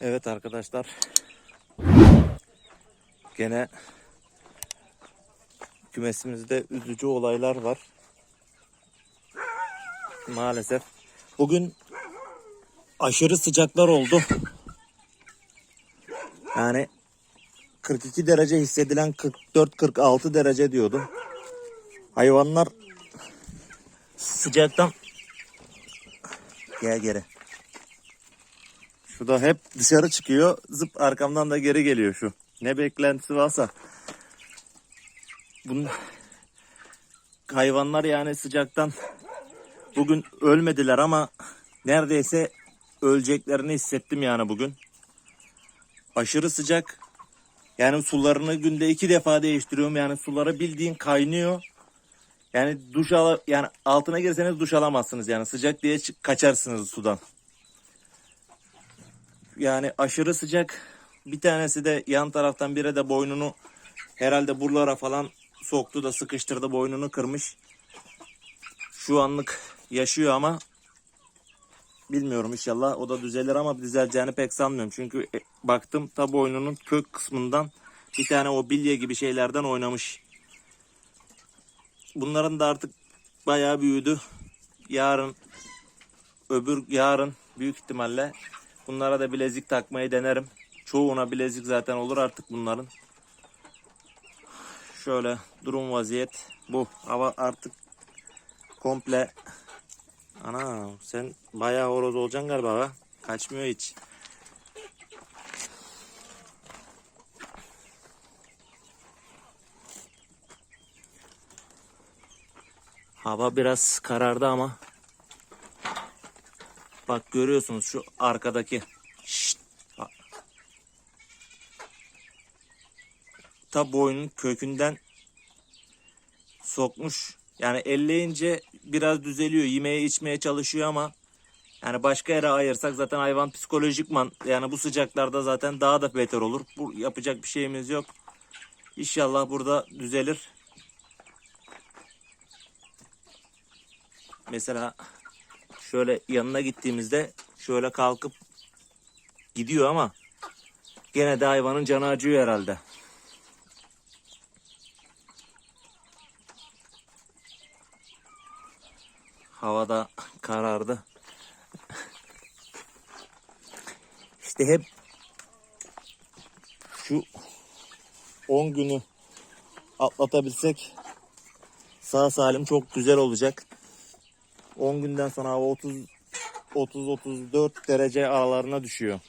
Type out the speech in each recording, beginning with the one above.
Evet arkadaşlar. Gene kümesimizde üzücü olaylar var. Maalesef. Bugün aşırı sıcaklar oldu. Yani 42 derece hissedilen 44-46 derece diyordu. Hayvanlar sıcaktan gel geri. Şu da hep dışarı çıkıyor. Zıp arkamdan da geri geliyor şu. Ne beklentisi varsa. Bunun hayvanlar yani sıcaktan bugün ölmediler ama neredeyse öleceklerini hissettim yani bugün. Aşırı sıcak. Yani sularını günde iki defa değiştiriyorum. Yani suları bildiğin kaynıyor. Yani duş ala, yani altına girseniz duş alamazsınız yani sıcak diye kaçarsınız sudan. Yani aşırı sıcak. Bir tanesi de yan taraftan biri de boynunu herhalde buralara falan soktu da sıkıştırdı boynunu kırmış. Şu anlık yaşıyor ama bilmiyorum inşallah o da düzelir ama düzeleceğini pek sanmıyorum. Çünkü e, baktım ta boynunun kök kısmından bir tane o bilye gibi şeylerden oynamış. Bunların da artık bayağı büyüdü. Yarın öbür yarın büyük ihtimalle bunlara da bilezik takmayı denerim. Çoğuna bilezik zaten olur artık bunların. Şöyle durum vaziyet bu. Hava artık komple Ana sen bayağı horoz olacaksın galiba ha. Kaçmıyor hiç. Hava biraz karardı ama bak görüyorsunuz şu arkadaki Şşt, ta boynun kökünden sokmuş. Yani elleyince biraz düzeliyor. Yemeye içmeye çalışıyor ama yani başka yere ayırsak zaten hayvan psikolojikman yani bu sıcaklarda zaten daha da beter olur. Bu yapacak bir şeyimiz yok. İnşallah burada düzelir. Mesela şöyle yanına gittiğimizde şöyle kalkıp gidiyor ama gene de hayvanın canı acıyor herhalde. Havada karardı. İşte hep şu 10 günü atlatabilsek sağ salim çok güzel olacak. 10 günden sonra hava 30 30 34 derece aralarına düşüyor.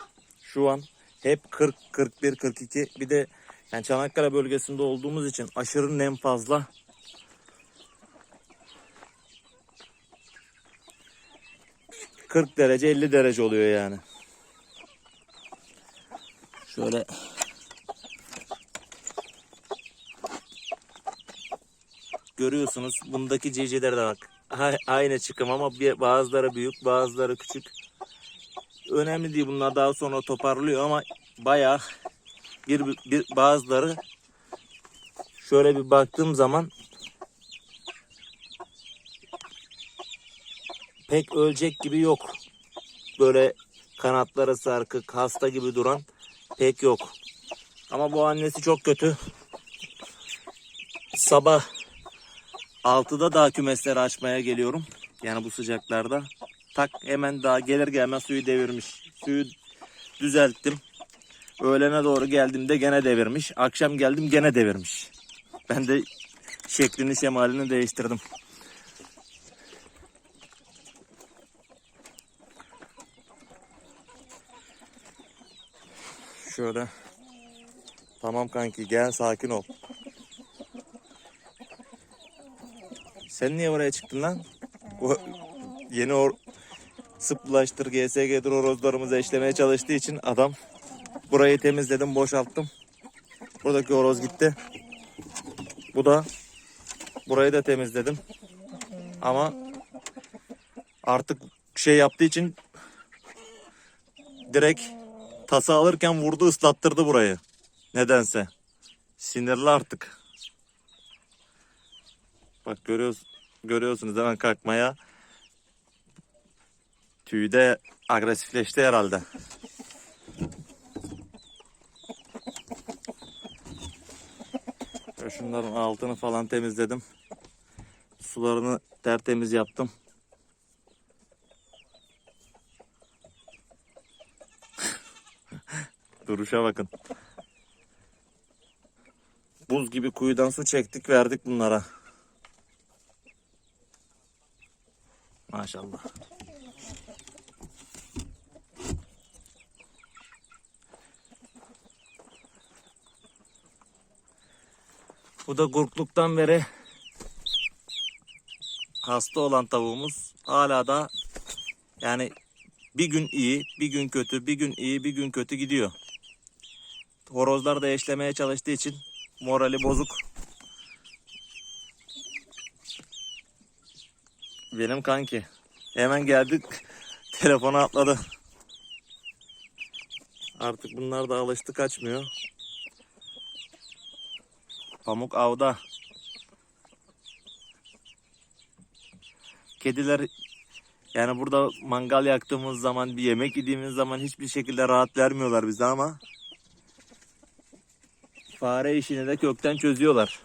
Şu an hep 40 41 42 bir de yani Çanakkale bölgesinde olduğumuz için aşırı nem fazla. ...40 derece 50 derece oluyor yani. Şöyle... Görüyorsunuz bundaki civcivlere de bak. Aynı çıkım ama bazıları büyük bazıları küçük. Önemli değil bunlar daha sonra toparlıyor ama bayağı bir, bir bazıları şöyle bir baktığım zaman pek ölecek gibi yok. Böyle kanatları sarkık, hasta gibi duran pek yok. Ama bu annesi çok kötü. Sabah 6'da daha kümesleri açmaya geliyorum. Yani bu sıcaklarda. Tak hemen daha gelir gelmez suyu devirmiş. Suyu düzelttim. Öğlene doğru geldiğimde gene devirmiş. Akşam geldim gene devirmiş. Ben de şeklini şemalini değiştirdim. Şöyle. Tamam kanki gel sakin ol. Sen niye oraya çıktın lan? O yeni or sıplaştır GSG'dir horozlarımızı eşlemeye çalıştığı için adam burayı temizledim boşalttım. Buradaki horoz gitti. Bu da burayı da temizledim. Ama artık şey yaptığı için direkt tasa alırken vurdu ıslattırdı burayı. Nedense. Sinirli artık. Bak görüyoruz, görüyorsunuz hemen kalkmaya. Tüyde agresifleşti herhalde. Şunların altını falan temizledim. Sularını tertemiz yaptım. Duruşa bakın. Buz gibi kuyudan su çektik verdik bunlara. Maşallah. Bu da gurkluktan beri hasta olan tavuğumuz. Hala da yani bir gün iyi, bir gün kötü, bir gün iyi, bir gün kötü gidiyor. Horozlar da eşlemeye çalıştığı için morali bozuk. Benim kanki. Hemen geldik. Telefona atladı. Artık bunlar da alıştı kaçmıyor. Pamuk avda. Kediler yani burada mangal yaktığımız zaman bir yemek yediğimiz zaman hiçbir şekilde rahat vermiyorlar bize ama fare işini de kökten çözüyorlar.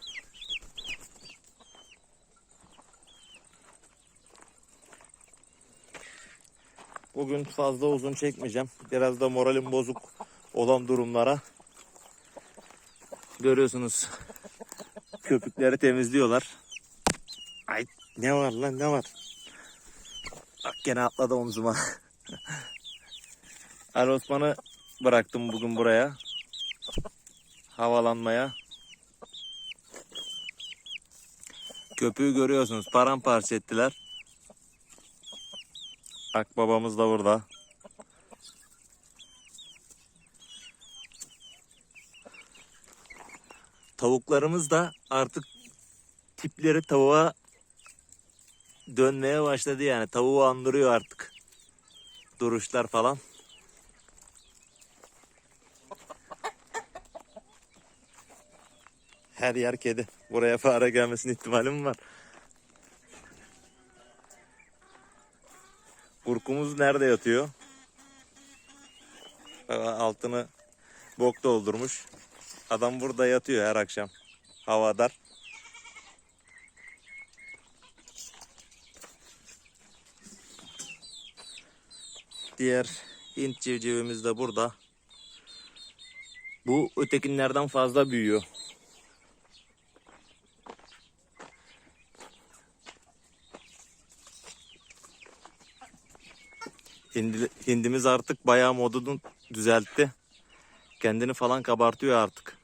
Bugün fazla uzun çekmeyeceğim. Biraz da moralim bozuk olan durumlara. Görüyorsunuz köpükleri temizliyorlar. Ay ne var lan ne var? Bak gene atladı omzuma. Ali Osman'ı bıraktım bugün buraya. Havalanmaya. Köpüğü görüyorsunuz paramparça ettiler. Akbabamız da burada. Tavuklarımız da artık tipleri tavuğa dönmeye başladı yani. Tavuğu andırıyor artık. Duruşlar falan. Her yer kedi. Buraya fare gelmesinin ihtimali mi var? Kurkumuz nerede yatıyor? Altını bok doldurmuş. Adam burada yatıyor her akşam. Havadar. Diğer Hint civcivimiz de burada. Bu ötekinlerden fazla büyüyor. Hindi, hindimiz artık bayağı modunu düzeltti. Kendini falan kabartıyor artık.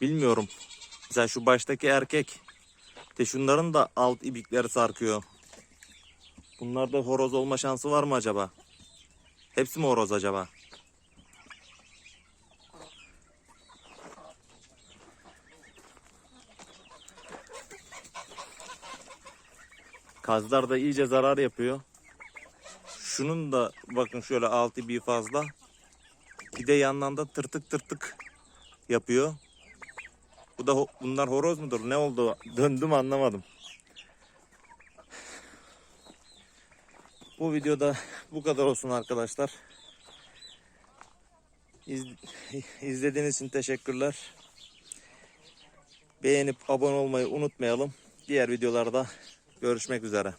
Bilmiyorum. Mesela şu baştaki erkek. De şunların da alt ibikleri sarkıyor. Bunlarda horoz olma şansı var mı acaba? Hepsi mi horoz acaba? Kazlar da iyice zarar yapıyor. Şunun da bakın şöyle altı bir fazla. Bir de yandan da tırtık tırtık yapıyor. Bu da bunlar horoz mudur? Ne oldu? Döndüm anlamadım. Bu videoda bu kadar olsun arkadaşlar. İz, izlediğiniz için teşekkürler. Beğenip abone olmayı unutmayalım. Diğer videolarda görüşmek üzere.